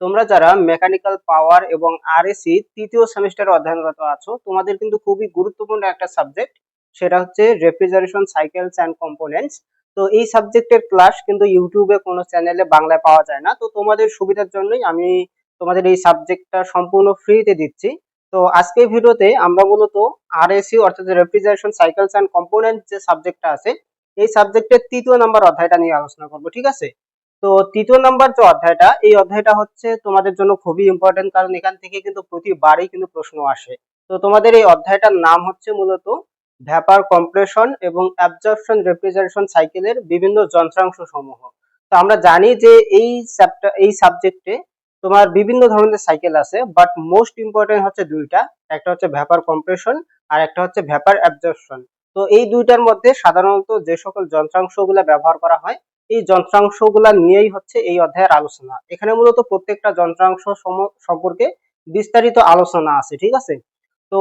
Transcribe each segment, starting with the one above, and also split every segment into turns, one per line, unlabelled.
তোমরা যারা mechanical power এবং আরএসি তৃতীয় সেমিস্টারে অধ্যয়নরত আছো, তোমাদের কিন্তু খুবই গুরুত্বপূর্ণ একটা সাবজেক্ট সেটা হচ্ছে রেফ্রিজারেশন সাইকেলস অ্যান্ড কম্পোনেন্টস তো এই সাবজেক্টের ক্লাস কিন্তু ইউটিউবে কোনো চ্যানেলে বাংলায় পাওয়া যায় না। তো তোমাদের সুবিধার জন্যই আমি তোমাদের এই সাবজেক্টটা সম্পূর্ণ ফ্রিতে দিচ্ছি। তো আজকের ভিডিওতে আমরা মূলত আরএসি অর্থাৎ রেফ্রিজারেশন সাইকেলস অ্যান্ড কম্পোনেন্টস যে সাবজেক্টটা আছে, এই সাবজেক্টের তৃতীয় নাম্বার অধ্যায়টা নিয়ে আলোচনা করব, ঠিক আছে? তো তৃতীয় নাম্বার যে অধ্যায়টা, এই অধ্যায়টা হচ্ছে তোমাদের জন্য খুবই ইম্পর্টেন্ট কারণ এখান থেকে কিন্তু প্রতিবারই কিন্তু প্রশ্ন আসে। তো তোমাদের এই অধ্যায়টার নাম হচ্ছে মূলত ভ্যাপার কম্প্রেশন এবং অ্যাবজর্পশন রেফ্রিজারেশন সাইকেলের বিভিন্ন যন্ত্রাংশ সমূহ। তো আমরা জানি যে এই চ্যাপ্টার এই সাবজেক্টে তোমার বিভিন্ন ধরনের সাইকেল আছে বাট মোস্ট ইম্পর্টেন্ট হচ্ছে দুইটা। একটা হচ্ছে ভ্যাপার কম্প্রেশন আর একটা হচ্ছে ভ্যাপার অ্যাবজর্পশন। তো এই দুইটার মধ্যে সাধারণত যে সকল যন্ত্রাংশগুলো ব্যবহার করা হয় এই যন্ত্রাংশগুলা নিয়েই হচ্ছে এই অধ্যায়ের আলোচনা। এখানে মূলত প্রত্যেকটা যন্ত্রাংশ সম্পর্কে বিস্তারিত আলোচনা আছে, ঠিক আছে? তো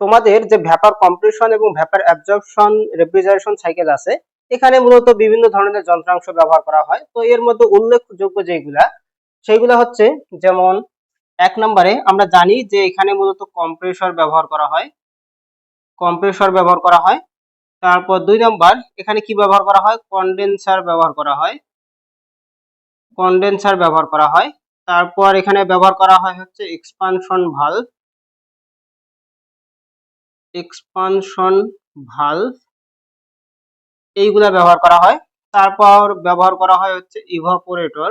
তোমাদের যে ভ্যাপার কম্প্রেশন এবং ভ্যাপার অ্যাবজর্পশন রেফ্রিজারেশন সাইকেল আছে, এখানে মূলত বিভিন্ন ধরনের যন্ত্রাংশ ব্যবহার করা হয়। তো এর মধ্যে উল্লেখযোগ্য যেগুলা সেইগুলা হচ্ছে যেমন, এক নম্বরে আমরা জানি যে এখানে মূলত কম্প্রেসর ব্যবহার করা হয়। কম্প্রেসর ব্যবহার করা হয়। তারপর দুই নম্বর, এখানে কি ব্যবহার করা হয়? কন্ডেন্সার ব্যবহার করা হয়। কন্ডেন্সার ব্যবহার করা হয়। তারপর এখানে ব্যবহার করা হয় হচ্ছে এক্সপানশন ভালভ এক্সপানশন ভালভ এইগুলা ব্যবহার করা হয়। তারপর ব্যবহার করা হয় হচ্ছে ইভাপোরেটর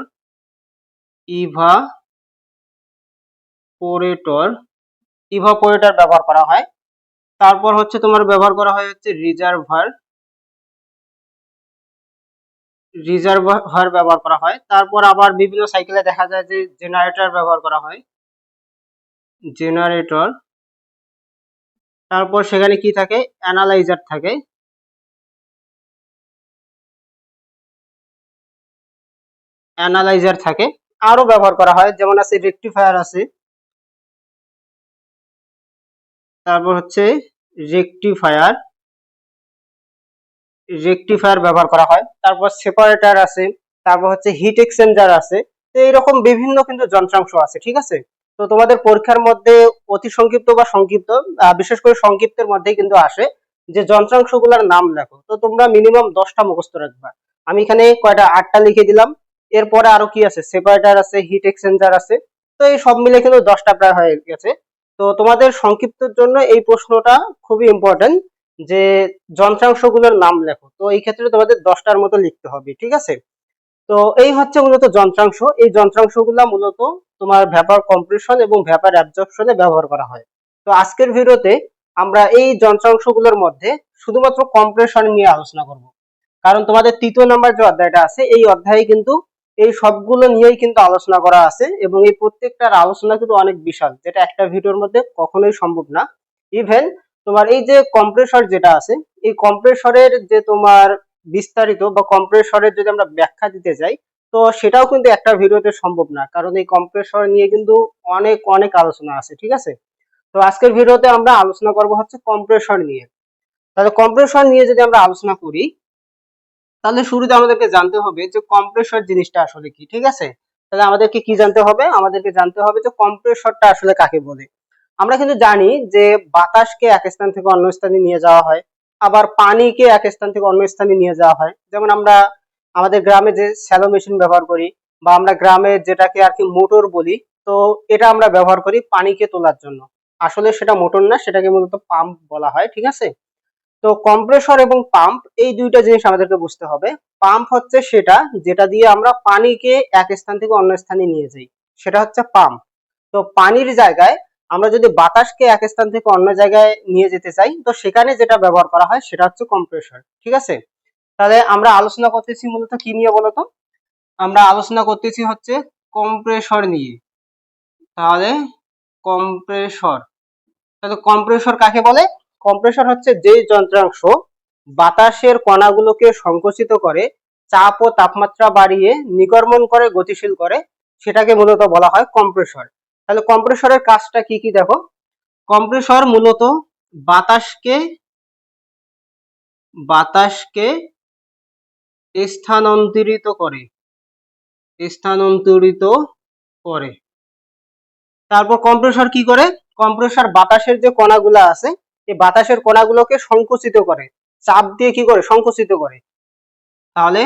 ইভাপোরেটর ইভাপোরেটর ব্যবহার করা হয়। তারপর হচ্ছে তোমার ব্যবহার করা হয় হচ্ছে রিজার্ভার রিজার্ভার ব্যবহার করা হয়। তারপর আবার বিভিন্ন সাইকেলে দেখা যায় যে জেনারেটর ব্যবহার করা হয়। জেনারেটর তারপর সেখানে কি থাকে? অ্যানালাইজার থাকে। অ্যানালাইজার থাকে। আরও ব্যবহার করা হয়, যেমন আছে রেকটিফায়ার আছে। তারপর হচ্ছে রেকটিফায়ার রেকটিফায়ার ব্যবহার করা হয়। তারপর সেপারেটর আছে, তারপর হচ্ছে হিট এক্সচেঞ্জার আছে। তো এইরকম বিভিন্ন কিন্তু যন্ত্রাংশ আছে, ঠিক আছে? তো তোমাদের পরীক্ষার মধ্যে অতি সংক্ষিপ্ত বা সংক্ষিপ্ত বিশেষ করে সংক্ষিপ্তের মধ্যেই কিন্তু আসে যে যন্ত্রাংশগুলোর নাম লেখো। তো তোমরা মিনিমাম দশটা মুখস্থ রাখবা। আমি এখানে কয়টা? আটটা লিখে দিলাম। এরপরে আরও কি আছে? সেপারেটার আছে হিট এক্সচেঞ্জার আছে। তো এই সব মিলে কিন্তু দশটা প্রায় হয়ে গেছে। তো তোমাদের সংক্ষিপ্তের জন্য এই প্রশ্নটা খুবই ইম্পর্টেন্ট যে যন্ত্রাংশগুলোর নাম লেখো। তো এই ক্ষেত্রে তোমাদের দশটার মতো লিখতে হবে, ঠিক আছে? তো এই হচ্ছে মূলত যন্ত্রাংশ। এই যন্ত্রাংশগুলো মূলত তোমার ভ্যাপার কম্প্রেশন এবং ভ্যাপার অ্যাবজর্পশনে ব্যবহার করা হয়। তো আজকের ভিডিওতে আমরা এই যন্ত্রাংশগুলোর মধ্যে শুধুমাত্র কম্প্রেশন নিয়ে আলোচনা করব। কারণ তোমাদের তৃতীয় নাম্বার যে অধ্যায়টা আছে, এই অধ্যায়ে কিন্তু এই সবগুলো নিয়েই কিন্তু আলোচনা করা আছে এবং এই প্রত্যেকটার আলোচনা কিন্তু অনেক বিশাল, যেটা একটা ভিডিওর মধ্যে কখনোই সম্ভব না। ইভেন তোমার এই যে কম্প্রেসর যেটা আছে, এই কম্প্রেসরের যে তোমার বিস্তারিত বা কম্প্রেসরের যদি আমরা ব্যাখ্যা দিতে যাই, তো সেটাও কিন্তু একটা ভিডিওতে সম্ভব না, কারণ এই কম্প্রেসর নিয়ে কিন্তু অনেক অনেক আলোচনা আছে, ঠিক আছে? তো আজকের ভিডিওতে আমরা আলোচনা করব হচ্ছে কম্প্রেসর নিয়ে। তাহলে কম্প্রেসর নিয়ে যদি আমরা আলোচনা করি তাহলে শুরুতে আমাদেরকে জানতে হবে যে কম্প্রেসর জিনিসটা আসলে কি, ঠিক আছে? তাহলে আমাদেরকে কি জানতে হবে? আমাদেরকে জানতে হবে যে কম্প্রেসরটা আসলে কাকে বলে। আমরা কিন্তু জানি যে বাতাসকে এক স্থান থেকে অন্য স্থানে নিয়ে যাওয়া হয়, আবার পানিকে এক স্থান থেকে অন্য স্থানে নিয়ে যাওয়া হয়। যেমন আমরা আমাদের গ্রামে যে স্যালো মেশিন ব্যবহার করি বা আমরা গ্রামে যেটাকে আর কি মোটর বলি, তো এটা আমরা ব্যবহার করি পানিকে তোলার জন্য। আসলে সেটা মোটর না, সেটাকে মূলত পাম্প বলা হয়, ঠিক আছে? তো কম্প্রেসর এবং পাম্প এই দুইটা জিনিস আমাদেরকে বুঝতে হবে। পাম্প হচ্ছে সেটা যেটা দিয়ে আমরা পানিকে এক স্থান থেকে অন্য স্থানে নিয়ে যাই, সেটা হচ্ছে পাম্প তো পানির জায়গায় আমরা যদি বাতাসকে এক স্থান থেকে অন্য জায়গায় নিয়ে যেতে চাই, তো সেখানে যেটা ব্যবহার করা হয় সেটা হচ্ছে কম্প্রেসর ঠিক আছে? তাহলে আমরা আলোচনা করতেছি মূলত কি নিয়ে বলতো? আমরা আলোচনা করতেছি হচ্ছে কম্প্রেসর নিয়ে। তাহলে কম্প্রেসর তাহলে কম্প্রেসর কাকে বলে? কম্প্রেসর হচ্ছে যে যন্ত্রাংশ বাতাসের কণাগুলোকে সংকুচিত করে, চাপ ও তাপমাত্রা বাড়িয়ে নিগর্মন করে, গতিশীল করে, সেটাকে মূলত বলা হয় কম্প্রেসর তাহলে কম্প্রেসরের কাজটা কি কি দেখো? কম্প্রেসর মূলত বাতাসকে বাতাসকে স্থানান্তরিত করে স্থানান্তরিত করে। তারপর কম্প্রেসর কি করে? কম্প্রেসর বাতাসের যে কণাগুলো আছে এই বাতাসের কণাগুলোকে সংকুচিত করে, চাপ দিয়ে কি করে? সংকুচিত করে। তাহলে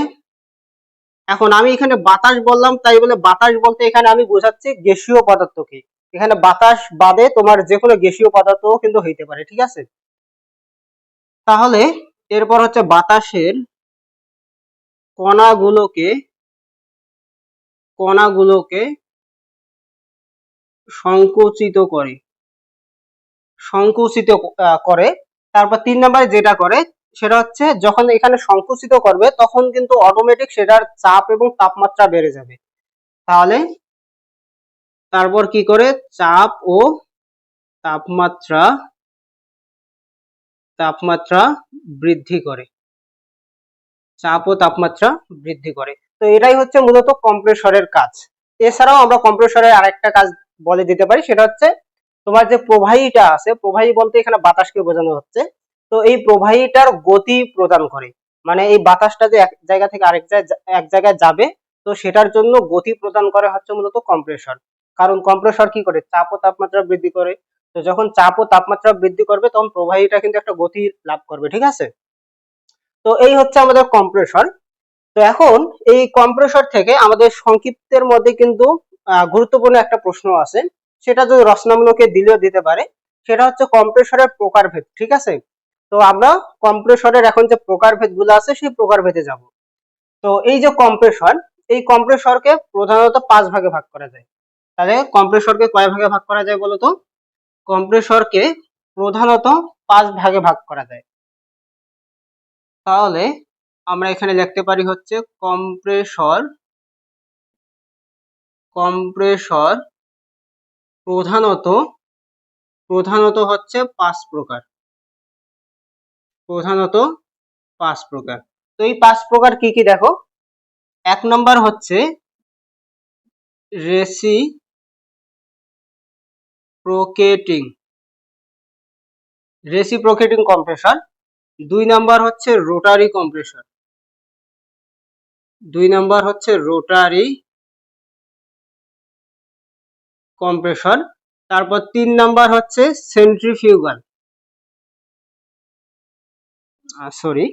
এখন আমি এখানে বাতাস বললাম, তাই বলে বাতাস বলতে এখানে আমি বোঝাচ্ছি গ্যাসীয় পদার্থকে। এখানে বাতাস বাদে তোমার যে কোনো গ্যাসীয় পদার্থ কিন্তু হইতে পারে, ঠিক আছে? তাহলে এরপর হচ্ছে বাতাসের কণাগুলোকে কণাগুলোকে সংকুচিত করে। সংকুচিত করে। তারপর তিন নম্বরে যেটা করে, সেটা হচ্ছে যখন এখানে সংকুচিত করবে, তখন কিন্তু অটোমেটিক সেটার চাপ এবং তাপমাত্রা বেড়ে যাবে। তাহলে তারপর কি করে? চাপ ও তাপমাত্রা তাপমাত্রা বৃদ্ধি করে। চাপ ও তাপমাত্রা বৃদ্ধি করে। তো এটাই হচ্ছে মূলত কম্প্রেসরের কাজ। এছাড়াও আমরা কম্প্রেসরের আরেকটা কাজ বলে দিতে পারি, সেটা হচ্ছে তোমার যে প্রবাহীটা আছে, প্রবাহী বলতে এখানে বাতাসকে বোঝানো হচ্ছে। তো এই প্রবাহীটার গতি প্রদান করে। মানে এই বাতাসটা যে এক জায়গা থেকে আরেক জায়গায় এক জায়গায় যাবে, তো সেটার জন্য গতি প্রদান করে হচ্ছে মূলত কম্প্রেসর। কারণ কম্প্রেসর কি করে? চাপ ও তাপমাত্রা বৃদ্ধি করে। তো যখন চাপ ও তাপমাত্রা বৃদ্ধি করবে, তখন প্রবাহীটা কিন্তু একটা গতি লাভ করবে, ঠিক আছে? তো এই হচ্ছে আমাদের কম্প্রেসর। তো এখন এই কম্প্রেসর থেকে আমাদের সংক্ষিপ্তের মধ্যে কিন্তু গুরুত্বপূর্ণ একটা প্রশ্ন আছে। সেটা যদি রচনামূলকে দিলেও দিতে পারে, সেটা হচ্ছে কম্প্রেসরের প্রকারভেদ, ঠিক আছে? তো আমরা কম্প্রেসরের এখন যে প্রকারভেদগুলো আছে, সেই প্রকারভেদে যাব। তো এই যে কম্প্রেসর, এই কম্প্রেসরকে প্রধানত পাঁচ ভাগে ভাগ করা যায়। তাহলে কম্প্রেসরকে কয় ভাগে ভাগ করা যায় বলতো? কম্প্রেসরকে প্রধানত পাঁচ ভাগে ভাগ করা যায়। তাহলে আমরা এখানে লিখতে পারি হচ্ছে কম্প্রেসর কম্প্রেসর প্রধানত প্রধানত হচ্ছে পাঁচ প্রকার। প্রধানত পাঁচ প্রকার। তো এই পাঁচ প্রকার কি কি দেখো? এক নম্বর হচ্ছে রেসি, প্রোকেটিং। রেসিপ্রোকেটিং কম্প্রেসর দুই নাম্বার হচ্ছে রোটারি কম্প্রেসর দুই নাম্বার হচ্ছে রোটারি কম্প্রেসর তারপর তিন নাম্বার হচ্ছে সেন্ট্রিফিউগাল সরি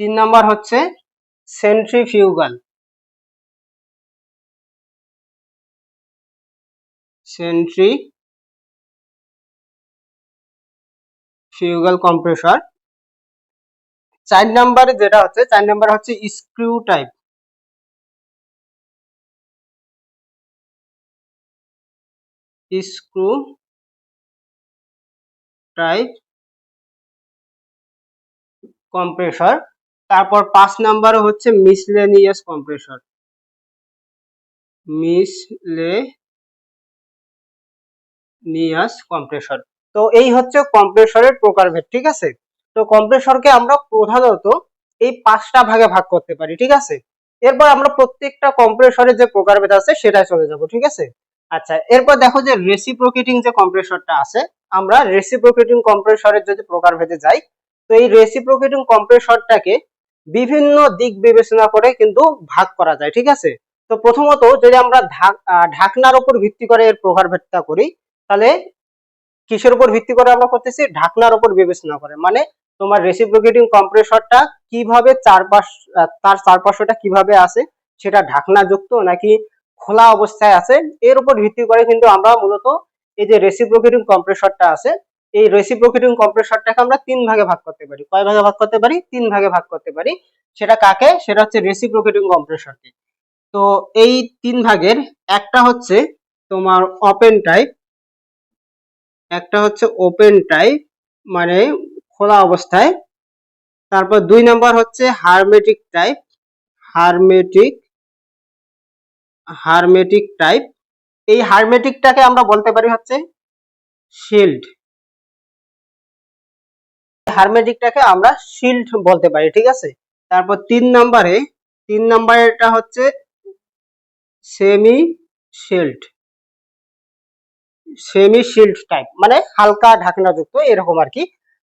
তিন নাম্বার হচ্ছে সেন্ট্রিফিউগাল সেন্ট্রি ফিউগাল কম্প্রেসর চার নাম্বারে যেটা হচ্ছে, চার নাম্বার হচ্ছে screw type screw type compressor তারপর পাঁচ নাম্বার হচ্ছে মিসলেনিয়াস কম্প্রেসর মিসলেনিয়াস কম্প্রেসর তো এই হচ্ছে কম্প্রেসরের প্রকারভেদ, ঠিক আছে? তো কম্প্রেসরকে আমরা প্রধানত এই পাঁচটা ভাগে ভাগ করতে পারি, ঠিক আছে? এরপর আমরা প্রত্যেকটা কম্প্রেসরের যে প্রকারভেদ আছে সেটাই চলে যাব, ঠিক আছে? আচ্ছা এরপর দেখো যে রেসিপ্রোকেটিং যে কম্প্রেসরটা আছে, আমরা রেসিপ্রোকেটিং কম্প্রেসরের যদি প্রকারভেদে যাই, তো এই রেসিপ্রোকেটিং কম্প্রেসরটাকে বিভিন্ন দিক বিবেচনা করে কিন্তু ভাগ করা যায়, ঠিক আছে? তো প্রথমত যদি আমরা ঢাকনার উপর ভিত্তি করে এর প্রকারভেদটা করি, তাহলে কিসের উপর ভিত্তি করে আমরা করতেছি? ঢাকনার উপর বিবেচনা করে। মানে তোমার রেসিপ্রোকেটিং কম্প্রেসরটা কীভাবে চারপাশ তার চারপাশটা কীভাবে আছে? সেটা ঢাকনা যুক্ত নাকি খোলা অবস্থায় আছে। এর উপর ভিত্তি করে কিন্তু আমরা মূলত এই যে রেসিপ্রোকেটিং কম্প্রেসরটা আছে, এই রেসিপ্রোকেটিং কম্প্রেসরটাকে আমরা তিন ভাগে ভাগ করতে পারি। কয় ভাগে ভাগ করতে পারি? তিন ভাগে ভাগ করতে পারি। সেটা কাকে? সেটা হচ্ছে রেসিপ্রোকেটিং কম্প্রেসরকে তো এই তিন ভাগের একটা হচ্ছে তোমার ওপেন টাইপ একটা হচ্ছে ওপেন টাইপ মানে খোলা অবস্থায়। তারপর দুই নাম্বার হচ্ছে hermetic type hermetic hermetic type. এই হারমেটিকটাকে আমরা বলতে পারি হচ্ছে শিল্ড। হারমেটিকটাকে আমরা শিল্ড বলতে পারি, ঠিক আছে? তারপর তিন নাম্বারে, তিন নাম্বারেরটা হচ্ছে semi shield semi shield type মানে হালকা ঢাকনাযুক্ত, এরকম আর কি।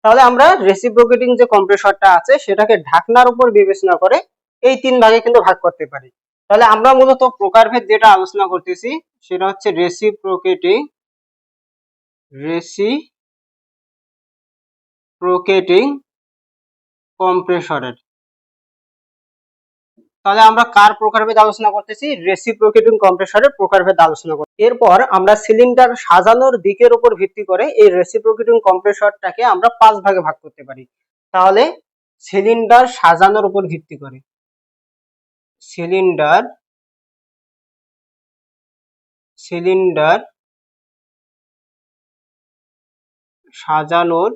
তাহলে আমরা রেসিপ্রোকেটিং যে কম্প্রেসরটা আছে, সেটাকে ঢাকনার উপর বিবেচনা করে এই তিন ভাগে কিন্তু ভাগ করতে পারি। তাহলে আমরা মূলত প্রকারভেদ যেটা আলোচনা করতেছি, সেটা হচ্ছে রেসিপ্রোকেটিং রেসিপ্রোকেটিং কম্প্রেসরের তাহলে আমরা কার প্রকারভেদ আলোচনা করতেছি? রেসিপ্রোকেটিং কম্প্রেসরের প্রকারভেদ আলোচনা করব এরপর আমরা সিলিন্ডার সাজানোর দিকের উপর ভিত্তি করে এই রেসিপ্রোকেটিং কম্প্রেসরটাকে আমরা পাঁচ ভাগে ভাগ করতে পারি। তাহলে সিলিন্ডার সাজানোর উপর ভিত্তি করে। সিলিন্ডার সিলিন্ডার সাজানোর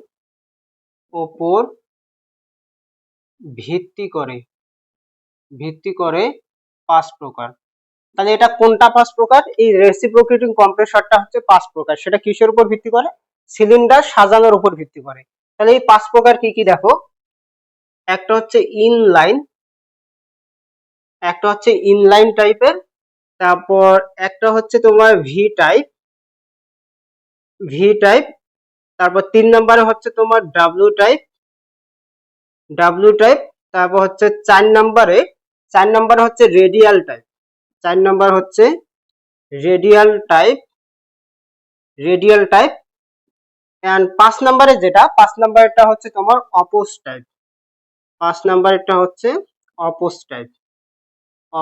ওপর ভিত্তি করে ভিত্তি করে পাঁচ প্রকার। তাহলে এটা কোনটা পাঁচ প্রকার? এই রেসিপ্রোকেটিং কম্প্রেসরটা হচ্ছে পাঁচ প্রকার। সেটা কিসের উপর ভিত্তি করে? সিলিন্ডার সাজানোর উপর ভিত্তি করে। তাহলে এই পাঁচ প্রকার কি কি দেখো? একটা হচ্ছে ইনলাইন একটা হচ্ছে ইনলাইন টাইপের তারপর একটা হচ্ছে তোমার ভি টাইপ ভি টাইপ তারপর তিন নম্বরে হচ্ছে তোমার ডাব্লিউ টাইপ ডাব্লিউ টাইপ তারপর হচ্ছে চার নম্বরে, চার নম্বর হচ্ছে রেডিয়াল টাইপ চার নম্বর হচ্ছে radial type radial type and পাঁচ নম্বরে যেটা, পাঁচ নম্বরটা হচ্ছে তোমার অপোজ টাইপ পাঁচ নম্বরটা হচ্ছে অপোজ টাইপ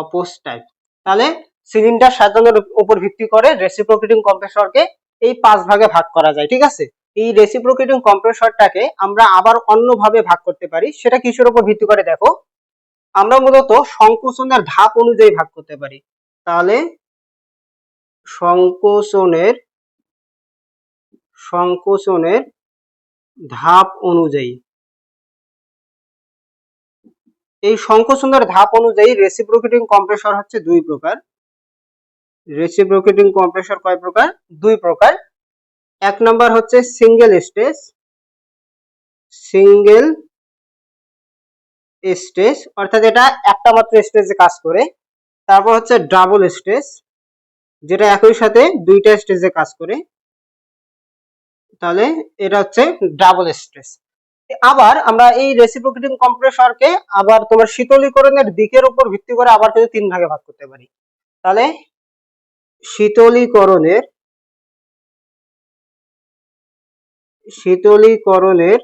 অপোজ টাইপ তাহলে সিলিন্ডার সাজানোর উপর ভিত্তি করে রেসিপ্রোকেটিং কম্প্রেসরকে এই পাঁচ ভাগে ভাগ করা যায়, ঠিক আছে? এই রেসিপ্রোকেটিং কম্প্রেসরটাকে আমরা আবার অন্যভাবে ভাগ করতে পারি। সেটা কিসের উপর ভিত্তি করে দেখো? আমরা মূলত সংকোচনের ধাপ অনুযায়ী ভাগ করতে পারি। তাহলে সংকোচনের সংকোচনের ধাপ অনুযায়ী এই সংকোচনের ধাপ অনুযায়ী রেসিপ্রোকেটিং কম্প্রেসর হচ্ছে দুই প্রকার। রেসিপ্রোকেটিং কম্প্রেসর কয় প্রকার? দুই প্রকার। এক নম্বর হচ্ছে সিঙ্গেল স্টেজ সিঙ্গেল স্টেজ অর্থাৎ এটা একটা মাত্র স্টেজে কাজ করে। তারপর হচ্ছে ডাবল স্টেজ যেটা একই সাথে দুইটা স্টেজে কাজ করে। তাহলে এটা হচ্ছে ডাবল স্টেজ আবার আমরা এই রেসিপ্রোকেটিং কম্প্রেসরকে আবার তোমার শীতলীকরণের দিকের উপর ভিত্তি করে আবার কিন্তু তিন ভাগে ভাগ করতে পারি। তাহলে শীতলীকরণের শীতলীকরণের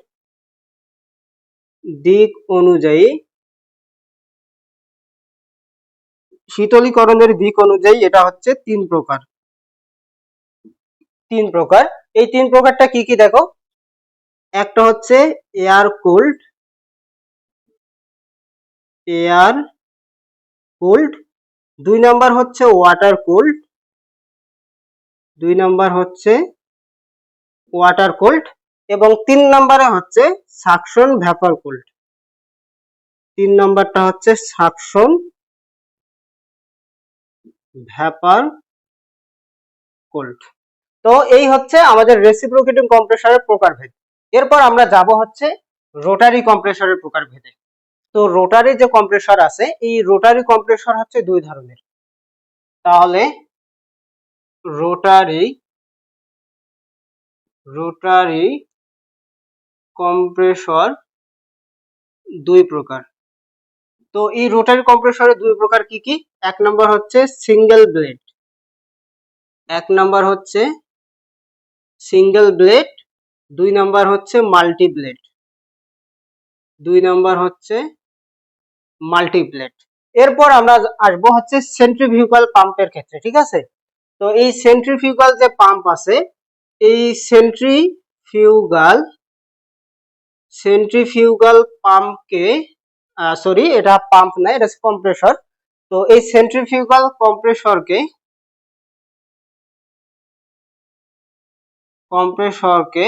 দিক অনুযায়ী শীতলীকরণের দিক অনুযায়ী এটা হচ্ছে তিন প্রকার। তিন প্রকার। এই তিন প্রকারটা কি কি দেখো? একটা হচ্ছে এয়ার কোল্ড এয়ার কোল্ড দুই নাম্বার হচ্ছে ওয়াটার কোল্ড দুই নাম্বার হচ্ছে ওয়াটার কোল্ড এবং তিন নম্বরে হচ্ছে সাকশন ভ্যাপার কোল্ড তিন নম্বরটা হচ্ছে সাকশন ভ্যাপার কোল্ড তো এই হচ্ছে আমাদের রেসিপ্রোকেটিং কম্প্রেসরের প্রকারভেদ। এরপর আমরা যাব হচ্ছে রোটারি কম্প্রেসরের প্রকার ভেদে তো রোটারি যে কম্প্রেসর আছে, এই রোটারি কম্প্রেসর হচ্ছে দুই ধরনের। তাহলে রোটারি রোটারি কম্প্রেসর দুই প্রকার। তো এই রোটারি কম্প্রেসরের দুই প্রকার কি কি? এক নম্বর হচ্ছে সিঙ্গেল ব্লেড এক নম্বর হচ্ছে সিঙ্গেল ব্লেড দুই নম্বর হচ্ছে মাল্টি ব্লেড দুই নম্বর হচ্ছে মাল্টি ব্লেড এরপর আমরা আসব হচ্ছে সেন্ট্রিফিউগাল পাম্পের ক্ষেত্রে, ঠিক আছে? তো এই সেন্ট্রিফিউগাল যে পাম্প আছে, এই সেন্ট্রিফিউগাল সেন্ট্রিফিউগাল পাম্পকে সরি এটা পাম্প না, এটা কম্প্রেসর তো এই সেন্ট্রিফিউগাল কম্প্রেসরকে কম্প্রেসরকে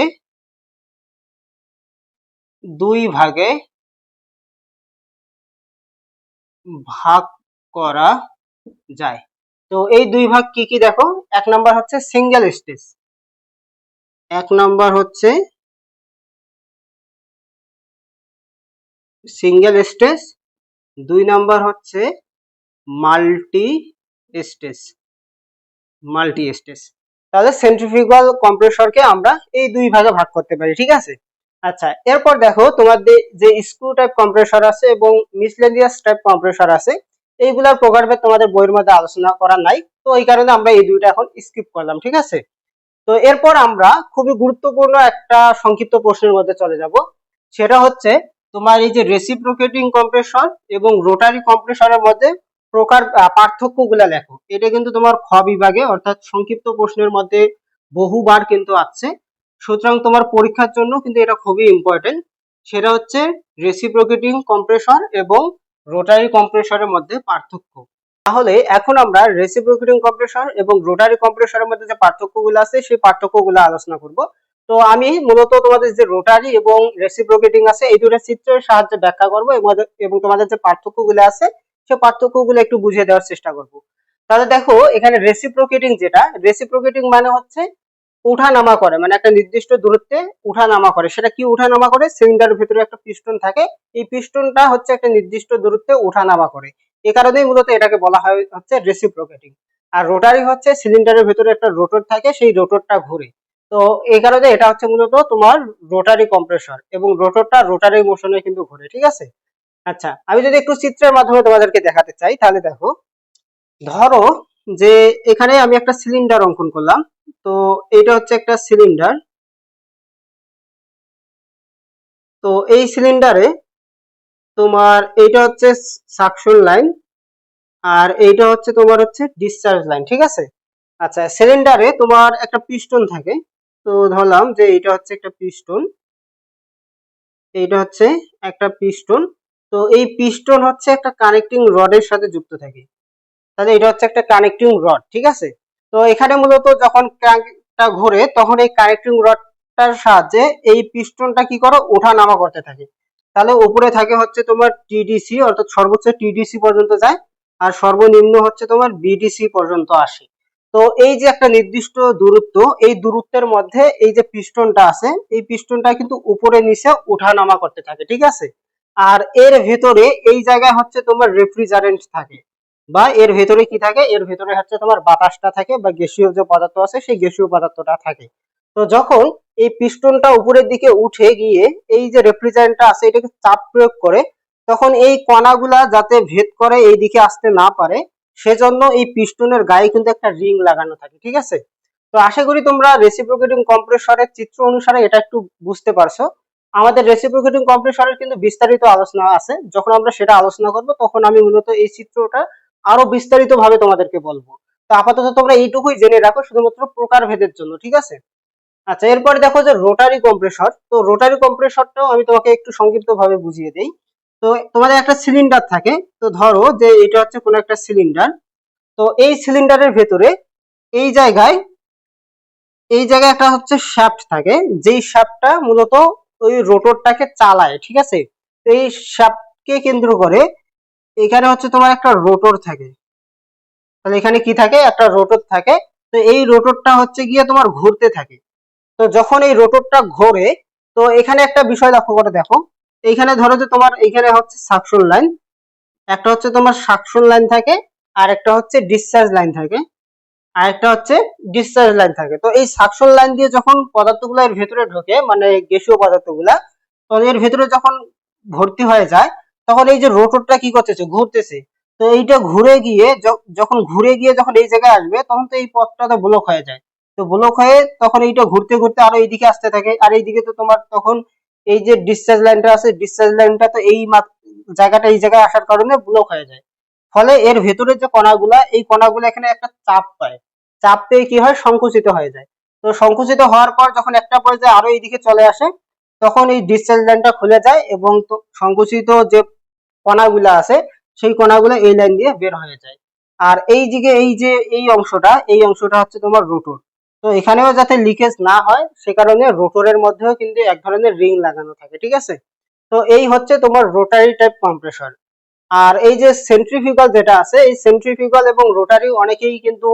দুই ভাগে ভাগ করা যায়। তো এই দুই ভাগ কি কি দেখো? এক নাম্বার হচ্ছে সিঙ্গেল স্টেজ এক নাম্বার হচ্ছে সিঙ্গেল স্টেজ দুই নাম্বার হচ্ছে মাল্টি স্টেজ মাল্টি স্টেজ তাহলে সেন্ট্রিফিউগাল কম্প্রেসরকে আমরা এই দুই ভাগে ভাগ করতে পারি, ঠিক আছে? আচ্ছা এরপর দেখো তোমাদের যে স্ক্রু টাইপ কম্প্রেসর আছে এবং মিসলেনিয়াস টাইপ কম্প্রেসর আছে, এইগুলার প্রকারভেদ তোমাদের বইয়ের মধ্যে আলোচনা করা নাই। তো এই কারণে আমরা এই দুইটা এখন স্কিপ করলাম, ঠিক আছে? তো এরপর আমরা খুবই গুরুত্বপূর্ণ একটা সংক্ষিপ্ত প্রশ্নের মধ্যে চলে যাব। সেটা হচ্ছে তোমার এই যে রেসিপ্রোকেটিং কম্প্রেসর এবং রোটারি কম্প্রেসরের মধ্যে প্রকার পার্থক্যগুলা লেখো। এটা কিন্তু তোমার খ বিভাগে, অর্থাৎ সংক্ষিপ্ত প্রশ্নের মধ্যে বহুবার কিন্তু আছে। সুতরাং তোমার পরীক্ষার জন্য কিন্তু এটা খুবই ইম্পর্টেন্ট সেটা হচ্ছে রেসিপ্রোকেটিং কম্প্রেসর এবং রোটারি কম্প্রেসরের মধ্যে পার্থক্য। তাহলে এখন আমরা রেসিপ্রোকেটিং কম্প্রেসর এবং রোটারি কম্প্রেসরের মধ্যে যে পার্থক্যগুলো আছে, সেই পার্থক্যগুলো আলোচনা করব। তো আমি মূলত তোমাদের যে রোটারি এবং রেসিপ্রোকেটিং আছে, এই দুটো চিত্রের সাহায্যে ব্যাখ্যা করব এবং তোমাদের যে পার্থক্যগুলো আছে সেই পার্থক্যগুলো একটু বুঝিয়ে দেওয়ার চেষ্টা করব। তাহলে দেখো, এখানে রেসিপ্রোকেটিং যেটা রেসিপ্রোকেটিং মানে হচ্ছে উঠানামা করে মানে একটা নির্দিষ্ট দূরত্বে উঠানামা করে। সেটা কি উঠানামা করে? সিলিন্ডারের ভিতরে একটা পিস্টন থাকে। এই পিস্টনটা হচ্ছে একটা নির্দিষ্ট দূরত্বে উঠানামা করে। এ কারণেই মূলত এটাকে বলা হয় হচ্ছে রেসিপ্রোকেটিং আর রোটারি হচ্ছে সিলিন্ডারের ভেতরে একটা রোটর থাকে, সেই রোটরটা ঘুরে। তো এই কারণে এটা হচ্ছে মূলত তোমার রোটারি কম্প্রেসর এবং রোটরটা রোটারি মোশনে কিন্তু ঘুরে, ঠিক আছে? আচ্ছা আমি যদি একটু চিত্রের মাধ্যমে তোমাদেরকে দেখাতে চাই, তাহলে দেখো। ধরো যে এখানে আমি একটা সিলিন্ডার অঙ্কন করলাম। তো এটা হচ্ছে একটা সিলিন্ডার তো এই সিলিন্ডারে তোমার এইটা হচ্ছে সাকশন লাইন আর এইটা হচ্ছে তোমার হচ্ছে ডিসচার্জ লাইন ঠিক আছে? আচ্ছা সিলিন্ডারে তোমার একটা পিস্টন থাকে। তো ধরলাম যে এটা হচ্ছে একটা পিস্টন এইটা হচ্ছে একটা পিস্টন তো এই পিস্টন হচ্ছে একটা কানেক্টিং রডের সাথে যুক্ত থাকে। তাহলে এটা হচ্ছে একটা কানেক্টিং রড ঠিক আছে? তো এখানে মূলত যখন ক্র্যাঙ্কটা ঘোরে, তখন এই কানেক্টিং রডটার সাহায্যে এই পিস্টনটা কি করো? ওঠা নামা করতে থাকে। তাহলে উপরে থাকে হচ্ছে তোমার টিডিসি অর্থাৎ সর্বোচ্চ টিডিসি পর্যন্ত যায়, আর সর্বনিম্ন হচ্ছে তোমার বিডিসি পর্যন্ত আসে। তো এই যে একটা নির্দিষ্ট দূরত্ব, এই দূরত্বের মধ্যে এই যে পিস্টনটা আছে, এই পিস্টনটা কিন্তু উপরে নিচে ওঠানামা করতে থাকে, ঠিক আছে? আর এর ভেতরে এই জায়গায় হচ্ছে তোমার রেফ্রিজারেন্ট থাকে। বা এর ভেতরে কি থাকে? এর ভেতরে হচ্ছে তোমার বাতাসটা থাকে বা গ্যাসীয় যে পদার্থ আছে, সেই গ্যাসীয় পদার্থটা থাকে। তো যখন এই পিস্টনটা উপরের দিকে উঠে গিয়ে এই যে রেফ্রিজারেন্টটা আছে, এটাকে চাপ প্রয়োগ করে, তখন এই কণাগুলা যাতে ভেদ করে এই দিকে আসতে না পারে, সেজন্য এই পিস্টনের গায়ে কিন্তু একটা রিং লাগানো থাকে, ঠিক আছে? তো আশা করি তোমরা রেসিপ্রোকেটিং কম্প্রেসরের চিত্র অনুসারে এটা একটু বুঝতে পারছ। আমাদের রেসিপ্রোকেটিং কম্প্রেসরের কিন্তু বিস্তারিত আলোচনা আছে। যখন আমরা সেটা আলোচনা করব, তখন আমি মূলত এই চিত্রটা আরও বিস্তারিত ভাবে তোমাদেরকে বলব। তো আপাতত তোমরা এইটুকুই জেনে রাখো শুধুমাত্র প্রকার ভেদের জন্য, ঠিক আছে? আচ্ছা এরপরে দেখো যে রোটারি কম্প্রেসর তো রোটারি কম্প্রেসরটাও আমি তোমাকে একটু সংক্ষিপ্ত ভাবে বুঝিয়ে দেই। তো তোমাদের একটা সিলিন্ডার থাকে, তো ধরো যে এটা হচ্ছে কোনো একটা সিলিন্ডার তো এই সিলিন্ডারের ভেতরে এই জায়গায় এই জায়গায় একটা হচ্ছে শ্যাফট থাকে, যেই শ্যাফটটা মূলত ওই রোটরটাকে চালায়, ঠিক আছে? এই শ্যাফটকে কেন্দ্র করে এখানে হচ্ছে তোমার একটা রোটর থাকে। তাহলে এখানে কি থাকে? একটা রোটর থাকে। তো এই রোটরটা হচ্ছে গিয়ে তোমার ঘুরতে থাকে। তো যখন এই রোটরটা ঘোরে, তো এখানে একটা বিষয় লক্ষ্য করে দেখো। এইখানে ধরো যে তোমার এইখানে হচ্ছে সাকশন লাইন একটা হচ্ছে তোমার সাকশন লাইন থাকে, আর একটা হচ্ছে ডিসচার্জ লাইন থাকে। আর একটা হচ্ছে ডিসচার্জ লাইন থাকে। তো এই সাকশন লাইন দিয়ে যখন পদার্থগুলো এর ভেতরে ঢোকে মানে গ্যাসীয় পদার্থগুলা তখন এর ভেতরে যখন ভর্তি হয়ে যায় তখন এই যে রোটরটা কি করতেছে? ঘুরতেছে। তো এইটা ঘুরে গিয়ে যখন ঘুরে গিয়ে যখন এই জায়গায় আসবে, তখন তো এই পথটা তো ব্লক হয়ে যায়। তো ব্লক হয়ে তখন এইটা ঘুরতে ঘুরতে আরও এইদিকে আসতে থাকে। আর এইদিকে তো তোমার তখন এই যে ডিসচার্জ লাইনটা আছে ডিসচার্জ লাইনটা তো এই জায়গাটা এই জায়গায় আসার কারণে ব্লক হয়ে যায়। ফলে এর ভেতরে যে কণাগুলা, এই কণাগুলো এখানে একটা চাপ পায়। চাপ পেয়ে কি হয়? সংকুচিত হয়ে যায়। তো সংকুচিত হওয়ার পর যখন একটা পর্যায়ে আরও এইদিকে চলে আসে তখন এই ডিসচার্জ লাইনটা খুলে যায় এবং সংকুচিত যে কণাগুলো আছে, সেই কণাগুলো এই লাইন দিয়ে বের হয়ে যায়। আর এই দিকে এই যে এই অংশটা এই অংশটা হচ্ছে তোমার রোটর। তো এখানেও যাতে লিকেজ না হয়, সে কারণে রোটরের মধ্যেও কিন্তু এক ধরনের রিং লাগানো থাকে, ঠিক আছে? তো এই হচ্ছে তোমার রোটারি টাইপ কম্প্রেসর আর এই যে সেন্ট্রিফিউগাল যেটা আছে, এই সেন্ট্রিফিউগাল এবং রোটারি অনেকেই কিন্তু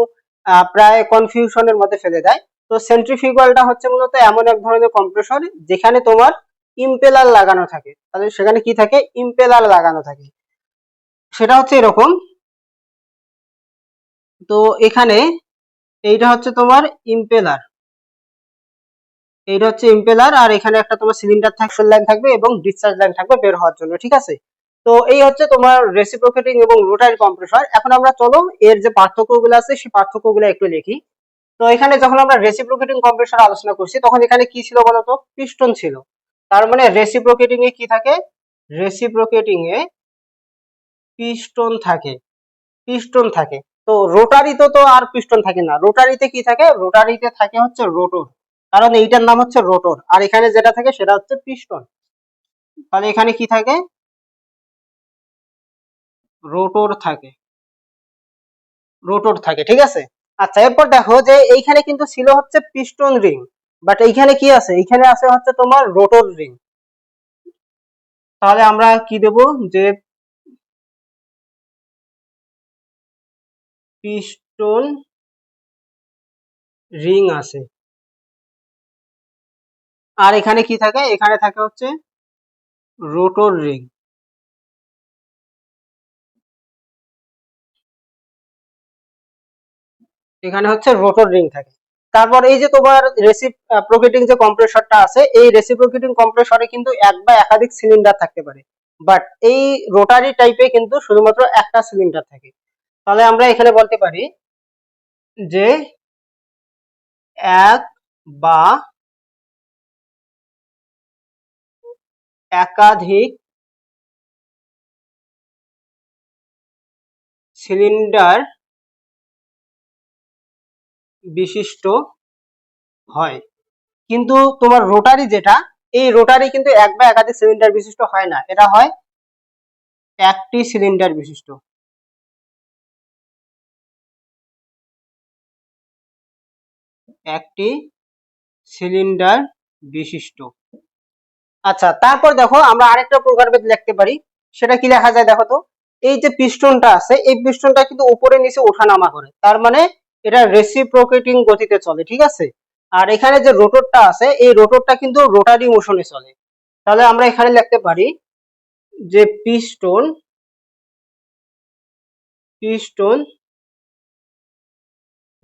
প্রায় কনফিউশনের মধ্যে ফেলে দেয়। তো সেন্ট্রিফিউগালটা হচ্ছে মূলত এমন এক ধরনের কম্প্রেসর যেখানে তোমার ইম্পেলার লাগানো থাকে। তাহলে সেখানে কি থাকে? ইম্পেলার লাগানো থাকে। সেটা হচ্ছে এরকম। তো এখানে এইটা হচ্ছে তোমার ইম্পেলার এইটা হচ্ছে ইম্পেলার আর এখানে একটা তোমার সিলিন্ডার থাকবে লাইন থাকবে এবং ডিসচার্জ লাইন থাকবে বের হওয়ার জন্য, ঠিক আছে? তো এই হচ্ছে তোমার রেসিপ্রোকেটিং এবং রোটারি কম্প্রেসর এখন আমরা চলো এর যে পার্থক্যগুলো আছে সেই পার্থক্যগুলো একটু লিখি তো এখানে যখন আমরা রেসিপ্রোকেটিং কম্প্রেসর আলোচনা করছি, তখন এখানে কি ছিল বলতো? পিস্টন ছিল। তার মানে রেসিপ্রোকেটিং এ কি থাকে? রেসিপ্রোকেটিং এ পিস্টন থাকে। পিস্টন থাকে। তো রোটারিতে তো আর পিস্টন থাকে না। রোটারিতে কি থাকে? রোটারিতে থাকে হচ্ছে রোটর কারণ এইটার নাম হচ্ছে রোটর আর এখানে যেটা থাকে সেটা হচ্ছে পিস্টন তাহলে এখানে কি থাকে? রোটর থাকে। রোটর থাকে। ঠিক আছে? আচ্ছা এরপর দেখো যে এইখানে কিন্তু ছিল হচ্ছে পিস্টন রিং বাট এইখানে কি আছে? এইখানে আছে হচ্ছে তোমার রোটর রিং তাহলে আমরা কি দেব? যে পিস্টন রিং আছে। আর এখানে কি থাকে? এখানে থাকে হচ্ছে রোটর রিং এখানে হচ্ছে রোটর রিং থাকে। তারপর এই যে তোমার রেসিপ্রোকেটিং যে কম্প্রেসরটা আছে, এই রেসিপ্রোকেটিং কম্প্রেসরে কিন্তু এক বা একাধিক সিলিন্ডার থাকতে পারে। বাট এই রোটারি টাইপে কিন্তু শুধুমাত্র একটা সিলিন্ডার থাকে। তাহলে আমরা এখানে বলতে পারি যে এক বা একাধিক সিলিন্ডার বিশিষ্ট হয়। কিন্তু তোমার রোটারি যেটা, এই রোটারি কিন্তু এক বা একাধিক সিলিন্ডার বিশিষ্ট হয় না। এটা হয় একটি সিলিন্ডার বিশিষ্ট। একটি সিলিন্ডার বিশিষ্ট। আচ্ছা তারপর দেখো আমরা আরেকটা প্রকারভেদ লিখতে পারি। সেটা কি লেখা যায় দেখো তো? এই যে পিস্টনটা আছে, এই পিস্টনটা কিন্তু উপরে নিচে ওঠানামা করে। তার মানে এটা রেসিপ্রোকেটিং গতিতে চলে, ঠিক আছে? আর এখানে যে রোটরটা আছে, এই রোটরটা কিন্তু রোটারি মোশনে চলে। তাহলে আমরা এখানে লিখতে পারি যে পিস্টন পিস্টন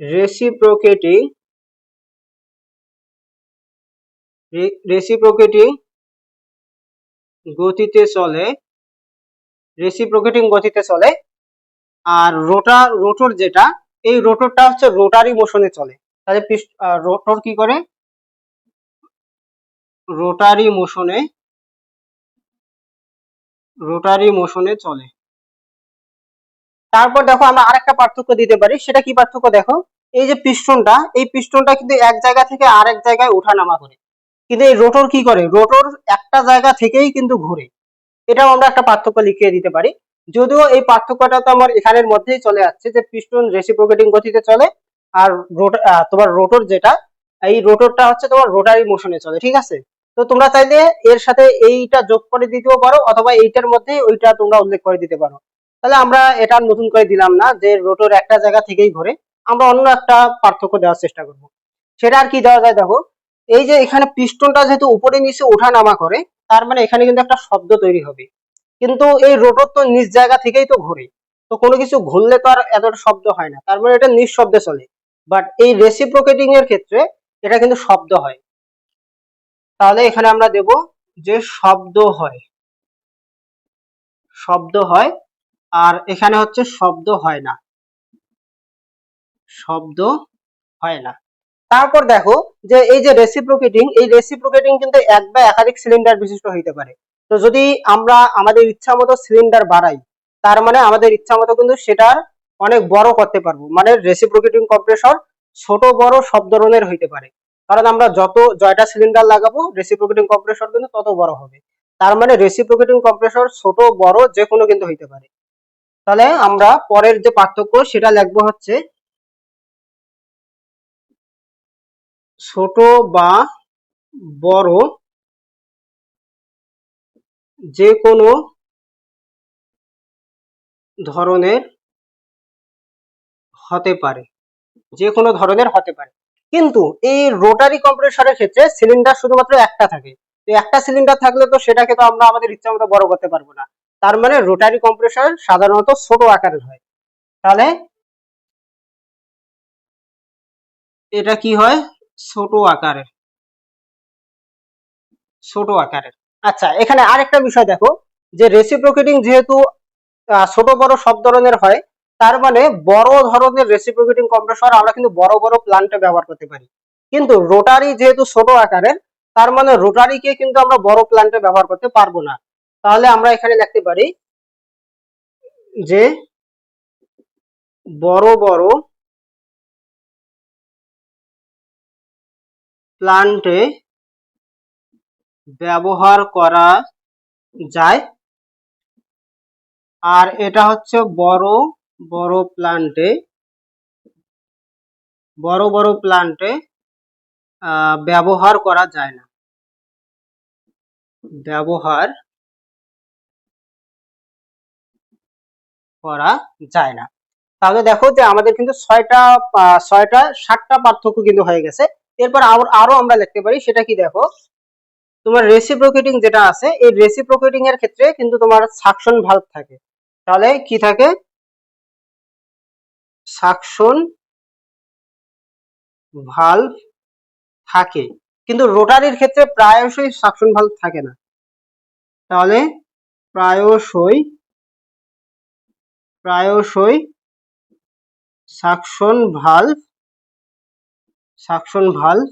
রেসিপ্রোকেটিং রেসিপ্রোকেটিং গতিতে চলে রেসিপ্রোকেটিং গতিতে চলে। আর রোটার রোটর যেটা এই রোটরটা হচ্ছে রোটারি মোশনে চলে। তাহলে রোটর কি করে? রোটারি মোশনে রোটারি মোশনে চলে। তারপর দেখো আমরা আরেকটা পার্থক্য দিতে পারি। সেটা কি পার্থক্য দেখো? এই যে পিস্টনটা এই পিস্টনটা কিন্তু এক জায়গা থেকে আরেক জায়গায় ওঠানামা করে। কিন্তু এই রোটর কি করে? রোটর একটা জায়গা থেকেই কিন্তু ঘুরে। এটাও আমরা একটা পার্থক্য লিখিয়ে দিতে পারি। যদিও এই পার্থক্যটা তো আমার এখানের মধ্যেই চলে আসছে যে পিস্টন রেসিপ্রোকেটিং গতিতে চলে আর তোমার রোটর যেটা, এই রোটরটা হচ্ছে তোমার রোটারি মোশনে চলে, ঠিক আছে? তো তোমরা চাইলে এর সাথে এইটা যোগ করে দিতেও পারো অথবা এইটার মধ্যে ওইটা তোমরা উল্লেখ করে দিতে পারো। তাহলে আমরা এটা নতুন করে দিলাম না যে রোটর একটা জায়গা থেকেই ঘোরে, আমরা অন্য একটা পার্থক্য দেওয়ার চেষ্টা করব। সেটা আর কি দেওয়া যায় দেখো, এই যে এখানে পিস্টনটা যেহেতু উপরে নিচে ওঠা নামা করে, তার মানে এখানে কিন্তু একটা শব্দ তৈরি হবে। কিন্তু এই রোটর তো নিজ জায়গা থেকেই তো ঘুরে। তো কোনো কিছু ঘুরলে তো আর এতটা শব্দ হয় না। তার মানে এটা নিঃশব্দে চলে। বাট এই রেসিপ্রোকেটিং এর ক্ষেত্রে এটা কিন্তু শব্দ হয়। তাহলে এখানে আমরা দেব যে শব্দ হয়। শব্দ হয় আর এখানে হচ্ছে শব্দ হয় না। শব্দ হয় না। তারপর দেখো যে এই যে রেসিপ্রোকেটিং এই রেসিপ্রোকেটিং কিন্তু এক বা একাধিক সিলিন্ডার বিশিষ্ট হইতে পারে। তো যদি আমরা আমাদের ইচ্ছা মতো সিলিন্ডার বাড়াই, তার মানে আমাদের ইচ্ছা মতো কিন্তু সেটার অনেক বড় করতে পারব। মানে রেসিপ্রোকেটিং কম্প্রেসর ছোট, বড় সব ধরনের হইতে পারে। কারণ আমরা যত, জয়টা সিলিন্ডার লাগাবো রেসিপ্রোকেটিং কম্প্রেসর কিন্তু তত বড় হবে। তার মানে রেসিপ্রোকেটিং কম্প্রেসর ছোট, বড় যে কোনো কিন্তু হইতে পারে। তাহলে আমরা পরের যে পার্থক্য, সেটা লিখব হচ্ছে ছোট বা বড় যে কোনো ধরনের হতে পারে যে কোনো ধরনের হতে পারে। কিন্তু এই রোটারি কম্প্রেসরের ক্ষেত্রে সিলিন্ডার শুধুমাত্র একটা থাকে। তো একটা সিলিন্ডার থাকলে তো সেটাকে তো আমরা আমাদের ইচ্ছা মতো বড় করতে পারব না। তার মানে রোটারি কম্প্রেসর সাধারণত ছোট আকারের হয়। তাহলে এটা কি হয়? ছোট আকারের। ছোট আকারের। আচ্ছা এখানে আরেকটা বিষয় দেখো, যে রেসিপ্রোকেটিং যেহেতু ছোট বড় সব ধরনের হয়, তার মানে বড় ধরনের রেসিপ্রোকেটিং কম্প্রেসর আমরা কিন্তু বড় বড় প্লান্টে ব্যবহার করতে পারি। কিন্তু রোটারি যেহেতু ছোট আকারের, তার মানে রোটারিকে কিন্তু আমরা বড় প্লান্টে ব্যবহার করতে পারব না। তাহলে আমরা এখানে লিখতে পারি যে বড় বড় প্লান্টে ব্যবহার করা যায়। আর এটা হচ্ছে বড় বড় প্লান্টে বড় বড় প্লান্টে ব্যবহার করা যায় না। ব্যবহার করা যায় না। তাহলে দেখো যে আমাদের কিন্তু ছয়টা ছয়টা, সাতটা পার্থক্য কিন্তু হয়ে গেছে। এরপর আরও আরও আমরা লিখতে পারি, সেটা কি দেখো? তোমার রেসিপ্রোকেটিং যেটা আছে, এই রেসিপ্রোকেটিং এর ক্ষেত্রে কিন্তু তোমার সাকশন ভালভ থাকে। তাহলে কি থাকে? সাকশন ভালভ থাকে। কিন্তু রোটারির ক্ষেত্রে প্রায়শই সাকশন ভালভ থাকে না। তাহলে প্রায়শই প্রায়শই সাকশন ভালভ সাকশন ভালভ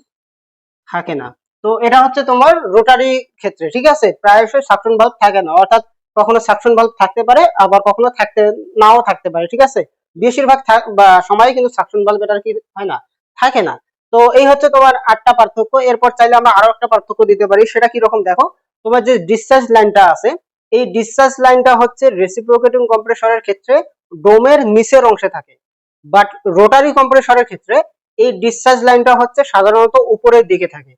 থাকে না। তো এটা হচ্ছে তোমার রোটারি ক্ষেত্রে, ঠিক আছে? প্রায়শই সাকশন ভালভ থাকে না, অর্থাৎ কখনো সাকশন ভালভ থাকতে পারে, আবার কখনো থাকতে, নাও থাকতে পারে, ঠিক আছে? বেশিরভাগ বা সময় কিন্তু সাকশন ভালভ এটার কি হয় না, থাকে না। তো এই হচ্ছে তোমার আটটা পার্থক্য, এরপর চাইলে আমরা আরও একটা পার্থক্য দিতে পারি, সেটা কি রকম দেখো? তোমার যে ডিসচার্জ লাইনটা আছে, এই ডিসচার্জ লাইনটা হচ্ছে রেসিপ্রোকেটিং কম্প্রেসরের ক্ষেত্রে ডোমের নিচের অংশে থাকে। বাট রোটারি কম্প্রেসরের ক্ষেত্রে এই ডিসচার্জ লাইনটা হচ্ছে সাধারণত উপরের দিকে থাকে।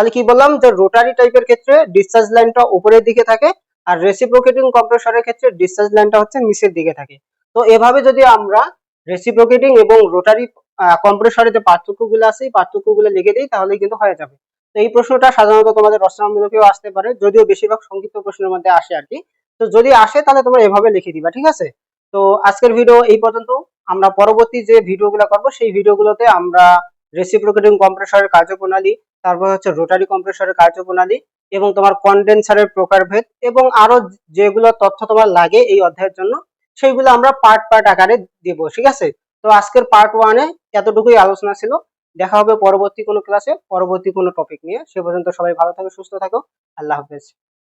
তাহলে কি বললাম যে রোটারি টাইপের ক্ষেত্রে ডিসচার্জ লাইনটা উপরের দিকে থাকে আর রেসিপ্রোকেটিং কম্প্রেসরের ক্ষেত্রে ডিসচার্জ লাইনটা হচ্ছে নিচের দিকে থাকে। তো এভাবে যদি আমরা রেসিপ্রোকেটিং এবং রোটারি কম্প্রেসরের যে পার্থক্যগুলো আছে, এই পার্থক্যগুলো লিখে দিই, তাহলেই কিন্তু হয়ে যাবে। তো এই প্রশ্নটা সাধারণত তোমাদের রচনামূলকেও আসতে পারে, যদিও বেশিরভাগ সংক্ষিপ্ত প্রশ্নের মধ্যে আসে আর কি। তো যদি আসে, তাহলে তোমরা এভাবে লিখে দিবা, ঠিক আছে? তো আজকের ভিডিও এই পর্যন্ত। আমরা পরবর্তী যে ভিডিওগুলো করব, সেই ভিডিওগুলোতে আমরা রেসিপ্রোকেটিং কম্প্রেসরের কার্যপ্রণালী, তারপর হচ্ছে রোটারি কম্প্রেসরের কার্যপ্রণালী এবং তোমার কন্ডেন্সারের প্রকারভেদ এবং আরও যেগুলো তথ্য তোমার লাগে এই অধ্যায়ের জন্য, সেইগুলো আমরা পার্ট পার্ট আকারে দিব, ঠিক আছে? তো আজকের পার্ট ওয়ানে এতটুকুই আলোচনা ছিল। দেখা হবে পরবর্তী কোনো ক্লাসে পরবর্তী কোনো টপিক নিয়ে। সে পর্যন্ত সবাই ভালো থাকো, সুস্থ থাকো। আল্লাহ হাফেজ।